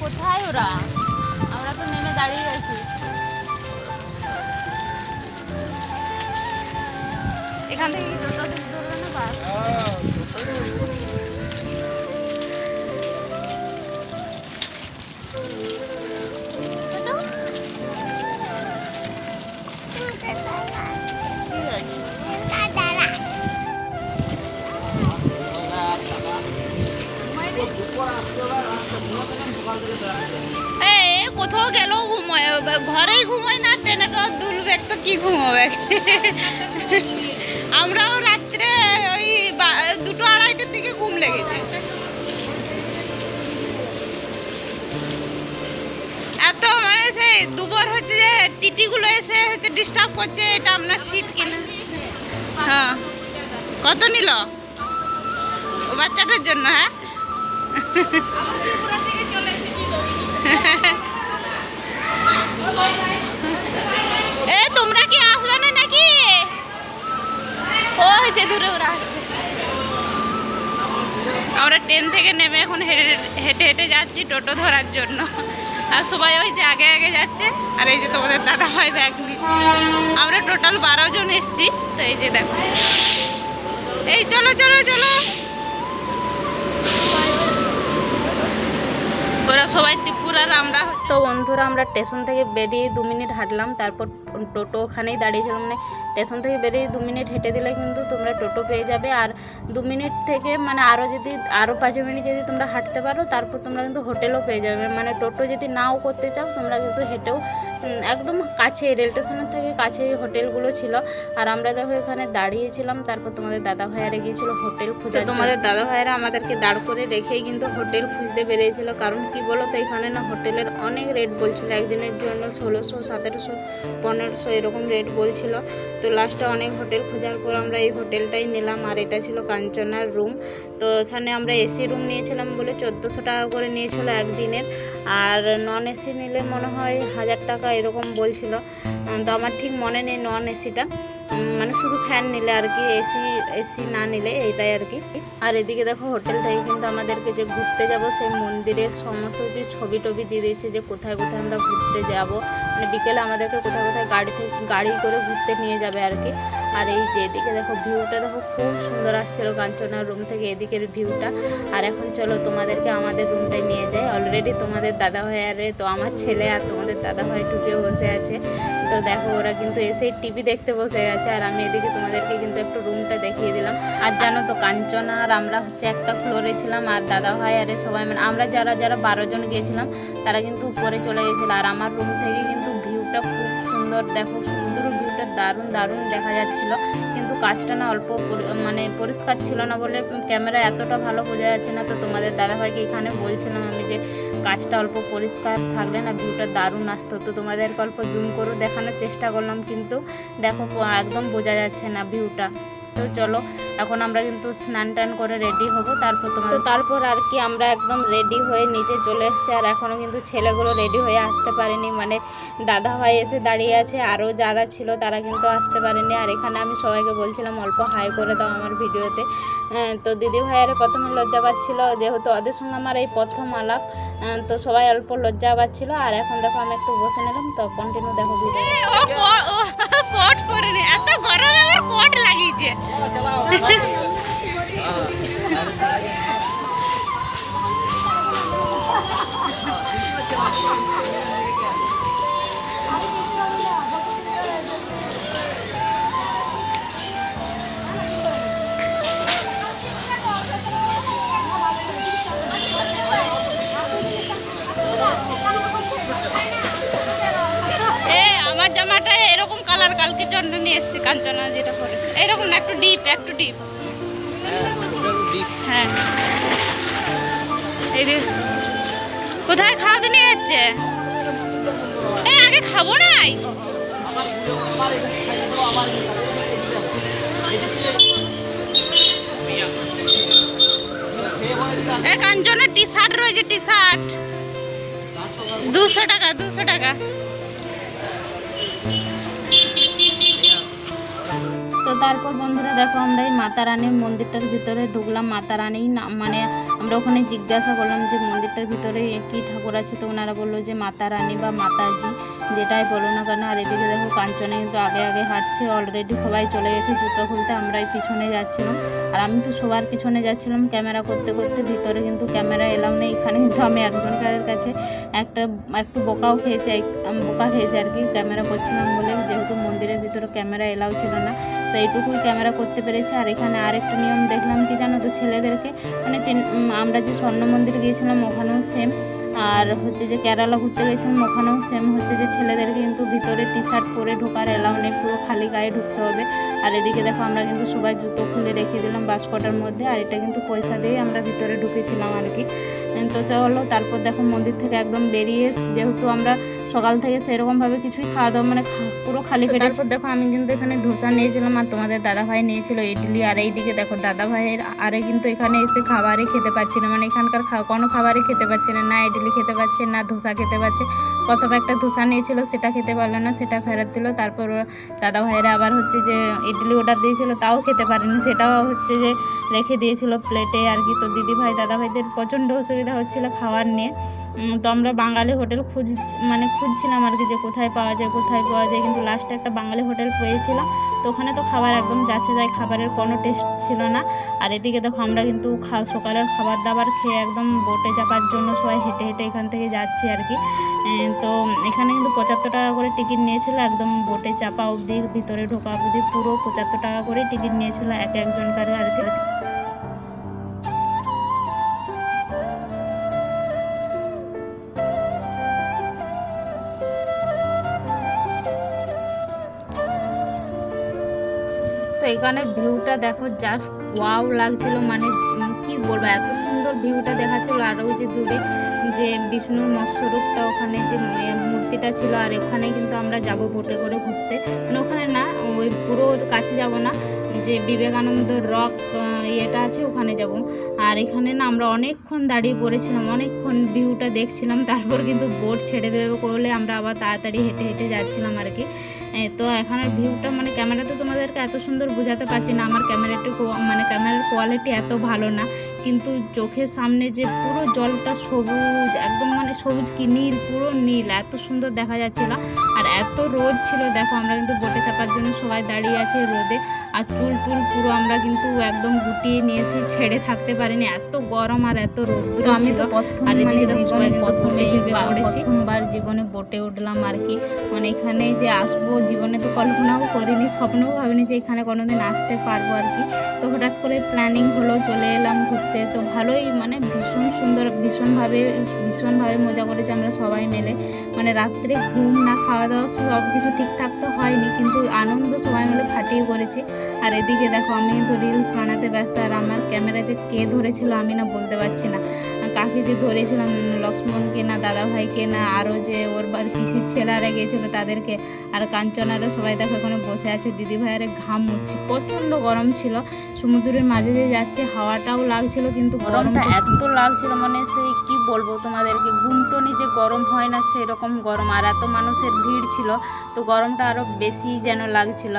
কোথায় ওরা? আমরা তো নেমে দাঁড়িয়ে আছি। এখান থেকে টোটো ধরবে না বাস? কোথাও গেলেও ঘুমোয় ঘরেই ঘুমোয় না, ট্রেনে তো দুলবে তো কি ঘুমোবে? আমরাও রাত্রে ওই দুটো আড়াইটার দিকে ঘুম লেগেছে। এত মানে সেই দুবার হচ্ছে যে টিটিগুলো এসে হচ্ছে ডিস্টার্ব করছে, এটা আপনার সিট কিনে। হ্যাঁ। কত নিল? ও বাচ্চাটার জন্য হ্যাঁ? তোমরা কি আসবে না নাকি? ও হয়েছে দূরে ওরা আমরা ট্রেন থেকে নেমে এখন হেঁটে হেঁটে হেঁটে যাচ্ছি টোটো ধরার জন্য। আর সবাই ওই যে আগে আগে যাচ্ছে, আর এই যে তোমাদের দাদা ভাই ব্যাগ নিয়ে। আমরা টোটাল বারো জন এসছি, তো এই যে দেখো। এই, চলো চলো চলো। ওরা সবাই ত্রিপুরার, আমরা তো বন্ধুরা, আমরা স্টেশন থেকে বেরিয়ে দু মিনিট হাঁটলাম, তারপর টোটো ওখানেই দাঁড়িয়েছিলাম। মানে স্টেশন থেকে বেরিয়ে দু মিনিট হেঁটে দিলে কিন্তু তোমরা টোটো পেয়ে যাবে। আর দু মিনিট থেকে মানে আরও যদি আরও পাঁচ মিনিট যদি তোমরা হাঁটতে পারো, তারপর তোমরা কিন্তু হোটেলও পেয়ে যাবে। মানে টোটো যদি নাও করতে চাও, তোমরা কিন্তু হেঁটেও একদম কাছে রেল স্টেশনের থেকে কাছে হোটেলগুলো ছিল। আর আমরা দেখো এখানে দাঁড়িয়েছিলাম তারপর তোমাদের দাদা ভাইয়ারে গিয়েছিল হোটেল খুঁজে তোমাদের দাদা ভাইয়ারা আমাদেরকে দাঁড় করে রেখেই কিন্তু হোটেল খুঁজতে বেরিয়েছিল। কারণ কি বলো তো এখানে না হোটেলের অনেক রেট বলছিল। একদিনের জন্য ষোলোশো সতেরোশো পনেরোশো এরকম রেট বলছিল। তো লাস্টে অনেক হোটেল খোঁজার পর আমরা এই হোটেলটাই নিলাম। আর এটা ছিল কাঞ্চনার রুম তো এখানে আমরা এসি রুম নিয়েছিলাম বলে চোদ্দোশো টাকা করে নিয়েছিল একদিনের। আর নন এসি নিলে মনে হয় হাজার টাকা এরকম বলছিল। তো আমার ঠিক মনে নেই নন এসিটা মানে শুধু ফ্যান নিলে আর কি এসি এসি না নিলে এইটাই আর কি। আর এদিকে দেখো হোটেল থেকে কিন্তু আমাদেরকে যে ঘুরতে যাব, সেই মন্দিরের সমস্ত যে ছবি টবি দিয়ে দিয়েছে যে কোথায় কোথায় আমরা ঘুরতে যাব। মানে বিকেলে আমাদেরকে কোথায় কোথায় গাড়ি থেকে, গাড়ি করে ঘুরতে নিয়ে যাবে আর কি। আর এই যে এদিকে দেখো ভিউটা দেখো খুব সুন্দর আসছিল কাঞ্চনার রুম থেকে এদিকের ভিউটা আর এখন চলো তোমাদেরকে আমাদের রুমটায় নিয়ে যাই। অলরেডি তোমাদের দাদা ভাই আরে তো আমার ছেলে আর তোমাদের দাদা ভাই ঢুকে বসে আছে। তো দেখো ওরা কিন্তু এসে টিভি দেখতে বসে গেছে। আর আমি এদিকে তোমাদেরকে কিন্তু একটু রুমটা দেখিয়ে দিলাম। আর জানো তো কাঞ্চনা আর আমরা হচ্ছে একটা ফ্লোরে ছিলাম আর দাদা ভাই আরে সবাই মানে আমরা যারা যারা বারো জন গিয়েছিলাম, তারা কিন্তু উপরে চলে গেছিল। আর আমার রুম থেকে কিন্তু ভিউটা খুব সুন্দর, দেখো সমুদ্র ভিউটা দারুণ দারুণ দেখা যাচ্ছিল। কিন্তু কাজটা না অল্প মানে পরিষ্কার ছিল না বলে ক্যামেরা এতটা ভালো বোঝা যাচ্ছে না। তো তোমাদের দাদাভাইকে এখানে বলছিলাম আমি যে কাজটা অল্প পরিষ্কার থাকলে না ভিউটা দারুণ আসতো। তো তোমাদেরকে অল্প জুম করে দেখানোর চেষ্টা করলাম, কিন্তু দেখো একদম বোঝা যাচ্ছে না ভিউটা। তো চলো, এখন আমরা কিন্তু স্নান টান করে রেডি হব, তারপর তোমার তারপর আর কি আমরা একদম রেডি হয়ে নিচে চলে এসেছি, আর এখনও কিন্তু ছেলেগুলো রেডি হয়ে আসতে পারেনি। মানে দাদা ভাই এসে দাঁড়িয়ে আছে, আরও যারা ছিল তারা কিন্তু আসতে পারেনি। আর এখানে আমি সবাইকে বলছিলাম, অল্প হাই করে দাও আমার ভিডিওতে। তো দিদি ভাইয়ের প্রথমে লজ্জা পাচ্ছিল, যেহেতু ওদের সঙ্গে আমার এই প্রথম আলাপ তো সবাই অল্প লজ্জা পাচ্ছিল আর এখন দেখো আমি একটু বসে নিলাম তো কন্টিনিউ দেখো কোট করে এত গরমে আমার কোট লাগিয়েছে। জন্য নিয়ে এসেছি কাঞ্চনা যেটা করে এরকম না, একটু ডিপ একটু ডিপ হ্যাঁ। এই কোথায় খাওয়াতে নিয়ে যাচ্ছে? এই আগে খাব নাই। কাঞ্চনের টি শার্ট রয়েছে টি শার্ট দুশো টাকা দুশো টাকা। তো তারপর বন্ধুরা দেখো আমরা এই মাতা রানীর মন্দিরটার ভিতরে ঢুকলাম। মাতা রানী মানে আমরা ওখানে জিজ্ঞাসা করলাম যে মন্দিরটার ভিতরে কি ঠাকুর আছে? তো ওনারা বলল যে মাতা রানী বা মাতাজি, যেটাই বলো না কেন। আর এদিকে দেখো কাঞ্চনে কিন্তু আগে আগে হাঁটছে অলরেডি সবাই চলে গেছে জুতো খুলতে, আমরাই পিছনে যাচ্ছিলাম। আর আমি তো সবার পিছনে যাচ্ছিলাম ক্যামেরা করতে করতে, ভিতরে কিন্তু ক্যামেরা এলাম না এখানে কিন্তু আমি একজনকার কাছে একটা, একটু বোকাও খেয়েছে বোকা খেয়েছে আর কি, ক্যামেরা করছিলাম বলে। যেহেতু মন্দিরের ভিতরে ক্যামেরা এলাও ছিল না, তো এইটুকুই ক্যামেরা করতে পেরেছে। আর এখানে আরেকটা নিয়ম দেখলাম কি জানো তো ছেলেদেরকে? মানে আমরা যে স্বর্ণ মন্দির গিয়েছিলাম, ওখানেও সেম আর হচ্ছে যে কেরালা ঘুরতে গেছিলাম, ওখানেও সেম হচ্ছে যে ছেলেদেরকে কিন্তু ভিতরে টি শার্ট পরে ঢোকার এলাও নেই, পুরো খালি গায়ে ঢুকতে হবে। আর এদিকে দেখো, আমরা কিন্তু সবাই জুতো খুলে রেখে দিলাম বাসকটার মধ্যে, আর এটা কিন্তু পয়সা দিয়েই আমরা ভিতরে ঢুকেছিলাম আর কি তো চলো, তারপর দেখো মন্দির থেকে একদম বেরিয়ে যেহেতু আমরা সকাল থেকে সেরকমভাবে কিছুই খাওয়া দাওয়া মানে পুরো খালি পেটে তারপর দেখো আমি কিন্তু এখানে ধোসা নিয়েছিলাম আর তোমাদের দাদাভাই নিয়েছিল ইডলি আর এইদিকে দেখো দাদাভাইয়ের আরে কিন্তু এখানে এসে খাবারই খেতে পাচ্ছি না। মানে এখানকার কোনো খাবারই খেতে পাচ্ছে না না ইডলি খেতে পাচ্ছে না ধোসা খেতে পাচ্ছে। প্রথমে একটা ধোসা নিয়েছিল সেটা খেতে পারল না সেটা ফেরত দিল। তারপর দাদা ভাইয়েরা আবার হচ্ছে যে ইডলি অর্ডার দিয়েছিল তাও খেতে পারেনি। সেটাও হচ্ছে যে রেখে দিয়েছিল প্লেটে আর কি। তো দিদি ভাই দাদা ভাইদের প্রচণ্ড অসুবিধা হচ্ছিল খাওয়ার নিয়ে। তো আমরা বাঙালি হোটেল খুঁজ মানে খুঁজছিলাম আর কি যে কোথায় পাওয়া যায়, কোথায় পাওয়া যায়, কিন্তু লাস্টে একটা বাঙালি হোটেল পেয়েছিলাম। তো ওখানে তো খাবার একদম যাচ্ছে যায়, খাবারের কোনো টেস্ট ছিল না। আর এদিকে দেখো আমরা কিন্তু সকালের খাবার দাবার খেয়ে একদম বোটে যাবার জন্য সবাই হেঁটে হেঁটে এখান থেকে যাচ্ছি আর কি। তো এখানে কিন্তু পঁচাত্তর টাকা করে টিকিট নিয়েছিল, একদম বোটে চাপা অবধি, ভিতরে ঢোকা অবধি পুরো পঁচাত্তর টাকা করে টিকিট নিয়েছিল এক একজনকার আর কি। তো এখানে ভিউটা দেখো জাস্ট ওয়াও লাগছিল মানে কি বলব, এত সুন্দর ভিউটা দেখাচ্ছিল। আর ওই যে দূরে যে বিষ্ণুর মৎস্যরূপটা, ওখানে যে মূর্তিটা ছিল, আর ওখানে কিন্তু আমরা যাব বোটে করে ঘুরতে। মানে ওখানে না, ওই পুরো কাছে যাব না, যে বিবেকানন্দ রক ইয়েটা আছে, ওখানে যাব। আর এখানে না আমরা অনেকক্ষণ দাঁড়িয়ে পড়েছিলাম, অনেকক্ষণ ভিউটা দেখছিলাম, তারপর কিন্তু বোট ছেড়ে দেবে করলে আমরা আবার তাড়াতাড়ি হেঁটে হেঁটে যাচ্ছিলাম আর কি। তো এখানের ভিউটা মানে ক্যামেরাতে তোমাদেরকে এত সুন্দর বোঝাতে পারছি না, আমার ক্যামেরাটি মানে ক্যামেরার কোয়ালিটি এত ভালো না। কিন্তু চোখের সামনে যে পুরো জলটা সবুজ, একদম মানে সবুজ কি নীল, পুরো নীল, এত সুন্দর দেখা যাচ্ছিল। আর এত রোদ ছিল, দেখো আমরা কিন্তু বোটে চাপার জন্য সবাই দাঁড়িয়ে আছি রোদে। আর চুল টুল পুরো আমরা কিন্তু একদম গুটিয়ে নিয়েছি, ছেড়ে থাকতে পারিনি এত গরম আর এত রোদ তো আমি তো আর মানে জীবনে প্রথমে। প্রথমবার জীবনে বোটে উঠলাম আর কি। মানে এখানে যে আসব জীবনে তো কল্পনাও করিনি স্বপ্নও ভাবিনি যে এখানে কোনোদিন আসতে পারব আর কি। তো হঠাৎ করে প্ল্যানিং হলো, চলে এলাম ঘুরতে। তো ভালোই মানে ভীষণ সুন্দর, ভীষণভাবে ভীষণভাবে মজা করেছি আমরা সবাই মিলে। মানে রাত্রে ঘুম না খাওয়া দাওয়া সব কিছু ঠিকঠাক তো হয়নি, কিন্তু আনন্দ সবাই মিলে ফাটিয়ে করেছি। আর এদিকে দেখো, আমি তো রিলস বানাতে ব্যস্ত, আর আমার ক্যামেরা যে কে ধরেছিল আমি না বলতে পারছি না। কাকে যে ধরেছিলাম লক্ষ্মণকে না দাদা ভাইকে না আরও যে ওর পিসির ছেলেরা গিয়েছিল তাদেরকে, আর কাঞ্চনারও সবাই দেখো ওখানে বসে আছে। দিদি ভাইয়ের ঘাম মুচ্ছে প্রচণ্ড গরম ছিল। সমুদ্রের মাঝে যে যাচ্ছে, হাওয়াটাও লাগছিল, কিন্তু গরমটা এত লাগছিল মানে সেই কি বলব তোমাদেরকে গুমটনি যে গরম হয় না, সেরকম গরম। আর এত মানুষের ভিড় ছিল, তো গরমটা আরও বেশি যেন লাগছিল।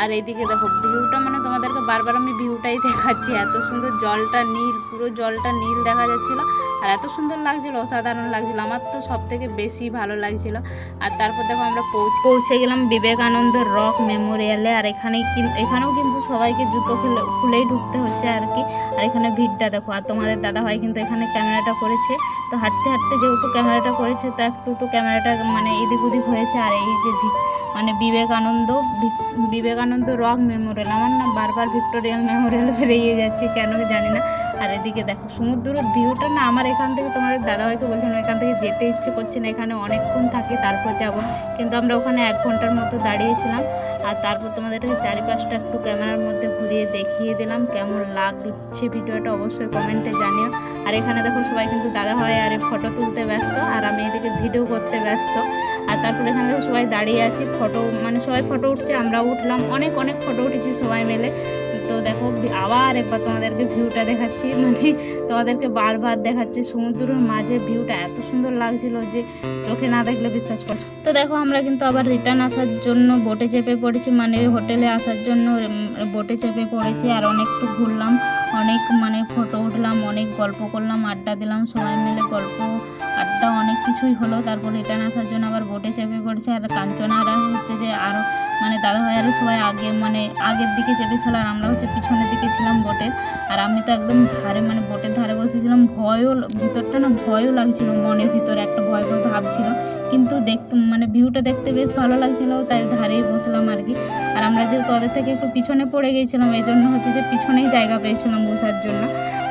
আর এইদিকে দেখো, ভিউটা মানে তোমাদেরকে বারবার আমি ভিউটাই দেখাচ্ছি। এত সুন্দর জলটা নীল, পুরো জলটা নীল দেখা যাচ্ছিল। আর এত সুন্দর লাগছিল, অসাধারণ লাগছিল। আমার তো সব থেকে বেশি ভালো লাগছিল। আর তারপর দেখো আমরা পৌঁছে পৌঁছে গেলাম বিবেকানন্দ রক মেমোরিয়ালে। আর এখানে এখানেও কিন্তু সবাইকে জুতো খুলে খুলেই ঢুকতে হচ্ছে আর কি। আর এখানে ভিড়টা দেখো। আর তোমাদের দাদা ভাই কিন্তু এখানে ক্যামেরাটা করেছে। তো হাঁটতে হাঁটতে যেহেতু ক্যামেরাটা করেছে, তো একটু তো ক্যামেরাটা মানে এদিক ওদিক হয়েছে। আর এই যে মানে বিবেকানন্দ বিবেকানন্দ রক মেমোরিয়াল। আমার না বারবার ভিক্টোরিয়াল মেমোরিয়াল বেরিয়ে যাচ্ছে। কেন জানি না। আর এদিকে দেখো, সমুদ্রের ভিউটা না, আমার এখান থেকে তোমাদের দাদাভাইকে বলছিলাম এখান থেকে যেতে ইচ্ছে করছে না, এখানে অনেকক্ষণ থাকি, তারপর যাব। কিন্তু আমরা ওখানে এক ঘণ্টার মতো দাঁড়িয়েছিলাম, আর তারপর তোমাদেরকে চারিপাশটা একটু ক্যামেরার মধ্যে ঘুরিয়ে দেখিয়ে দিলাম, কেমন লাগছে ভিডিওটা অবশ্যই কমেন্টে জানিও। আর এখানে দেখো সবাই কিন্তু দাদা হয় আর ফটো তুলতে ব্যস্ত, আর আমি এদিকে ভিডিও করতে ব্যস্ত। আর তারপরে এখানে সবাই দাঁড়িয়ে আছি ফটো মানে সবাই ফটো উঠছে, আমরাও উঠলাম, অনেক অনেক ফটো উঠেছি সবাই মিলে। তো দেখো, আবার একবার তোমাদেরকে ভিউটা দেখাচ্ছি। মানে তোমাদেরকে বারবার দেখাচ্ছি, সমুদ্রের মাঝে ভিউটা এত সুন্দর লাগছিল যে চোখে না দেখলে বিশ্বাস করছ তো দেখো, আমরা কিন্তু আবার রিটার্ন আসার জন্য বোটে চেপে পড়েছি মানে হোটেলে আসার জন্য বোটে চেপে পড়েছি। আর অনেক তো ঘুরলাম, অনেক মানে ফটো উঠলাম, অনেক গল্প করলাম, আড্ডা দিলাম, সবাই মিলে গল্প আড্ডা অনেক কিছুই হলো, তারপর রিটার্ন আসার জন্য আবার বোটে চেপে পড়েছে। আর কাঞ্চনারা হচ্ছে যে আরও মানে দাদা আরও সবাই আগে মানে আগের দিকে চেপেছিল আর আমরা হচ্ছে পিছনের দিকে ছিলাম বোটে আর আমি তো একদম ধারে মানে বোটের ধারে বসেছিলাম। ভয়ও, ভিতরটা না ভয়ও লাগছিল, মনের ভিতরে একটা ভয় ভয় ভাব ছিল। কিন্তু দেখতে মানে ভিউটা দেখতে বেশ ভালো লাগছিল, তাই ধারেই বসলাম আর কি। আর আমরা যেহেতু ওদের থেকে একটু পিছনে পড়ে গিয়েছিলাম এই জন্য হচ্ছে যে পিছনেই জায়গা পেয়েছিলাম বসার জন্য।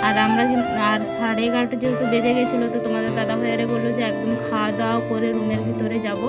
আর আমরা আর সাড়ে এগারোটা যেহেতু বেজে গেছিল, তো তোমাদের দাদা ভাইয়ারে বলল যে একদম খাওয়া দাওয়া করে রুমের ভিতরে যাব।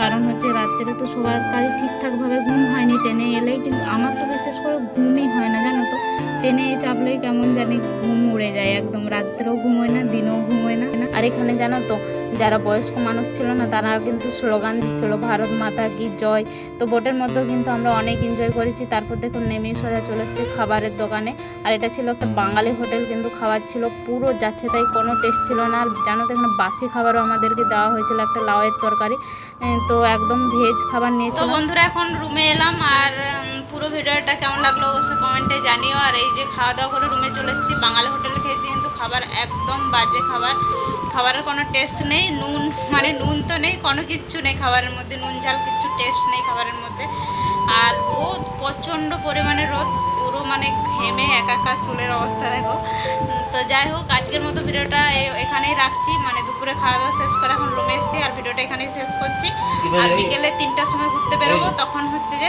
কারণ হচ্ছে রাত্রে তো সবার কাজ ঠিকঠাকভাবে ঘুম হয়নি, ট্রেনে এলেই কিন্তু আমার তো বিশেষ করে ঘুমই হয় না, জানো তো? ট্রেনে চাপলেই কেমন জানি ঘুম উড়ে যায়, একদম রাত্রেও ঘুমোয় না, দিনেও ঘুমোয় না। আর এখানে জানো তো যারা বয়স্ক মানুষ ছিল না তারা কিন্তু স্লোগান দিচ্ছিল ভারত মাতা কি জয়? তো বোটের মধ্যেও কিন্তু আমরা অনেক এনজয় করেছি। তারপর দেখুন নেমেই সোজা চলে এসেছি খাবারের দোকানে। আর এটা ছিল একটা বাঙালি হোটেল কিন্তু খাবার ছিল পুরো যাচ্ছে তাই কোনো টেস্ট ছিল না। আর জানো তো এখানে বাসি খাবারও আমাদেরকে দেওয়া হয়েছিল একটা লাউয়ের তরকারি। তো একদম ভেজ খাবার নিয়েছিল বন্ধুরা এখন রুমে এলাম আর পুরো ভিডিওটা কেমন লাগল অবশ্যই কমেন্টে জানিও। আর এই যে খাওয়া দাওয়া করে রুমে চলে এসেছি বাঙালি হোটেলে খেয়েছি কিন্তু খাবার একদম বাজে খাবার। খাবারের কোনো টেস্ট নেই নুন মানে নুন তো নেই কোনো কিচ্ছু নেই খাবারের মধ্যে নুন ঝাল কিচ্ছু টেস্ট নেই খাবারের মধ্যে। আর রোদ প্রচণ্ড পরিমাণে রোদ পুরো মানে ঘেমে একাকার চুলের অবস্থা দেখো। তো যাই হোক আজকের মতো ভিডিওটা এখানেই রাখছি। মানে দুপুরে খাওয়া দাওয়া শেষ করে এখন রুমে এসেছি আর ভিডিওটা এখানেই শেষ করছি। আর বিকেলে তিনটার সময় ঘুরতে বেরোবো তখন হচ্ছে যে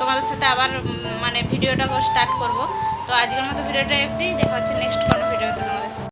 তোমাদের সাথে আবার মানে ভিডিওটা স্টার্ট করব। তো আজকের মতো ভিডিওটা এফটি দেখা হচ্ছে নেক্সট